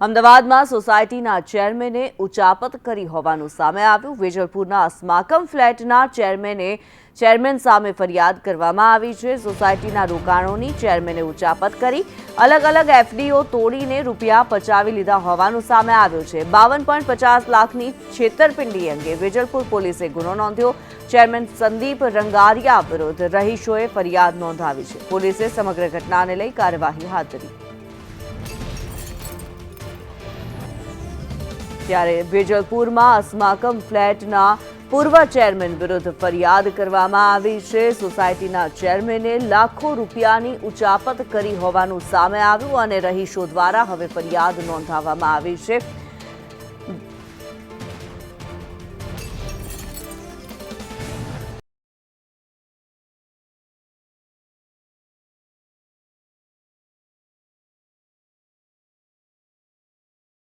અમદાવાદમાં સોસાયટીના ચેરમેને ઉચાપત કરી હોવાનું સામે આવ્યું. વેજલપુરના સ્માકમ ફ્લેટના ચેરમેને ચેરમેન સામે ફરિયાદ કરવામાં આવી છે. સોસાયટીના રોકાણોની ચેરમેને ઉચાપત કરી અલગ અલગ એફડીઓ તોડીને રૂપિયા પચાવી લીધા હોવાનું સામે આવ્યું છે. બાવન પોઈન્ટ પચાસ લાખની છેતરપિંડી અંગે વેજલપુર પોલીસે ગુનો નોંધ્યો. ચેરમેન સંદીપ રંગારિયા વિરુદ્ધ રહીશોએ ફરિયાદ નોંધાવી છે. પોલીસે સમગ્ર ઘટનાને લઈ કાર્યવાહી હાથ ધરી. ત્યારે વેજલપુરમાં અસ્માકમ ફ્લેટના પૂર્વ ચેરમેન વિરુદ્ધ ફરિયાદ કરવામાં આવી છે. સોસાયટીના ચેરમેને લાખો રૂપિયાની ઉચાપત કરી હોવાનું સામે આવ્યું અને રહીશો દ્વારા હવે ફરિયાદ નોંધાવવામાં આવી છે.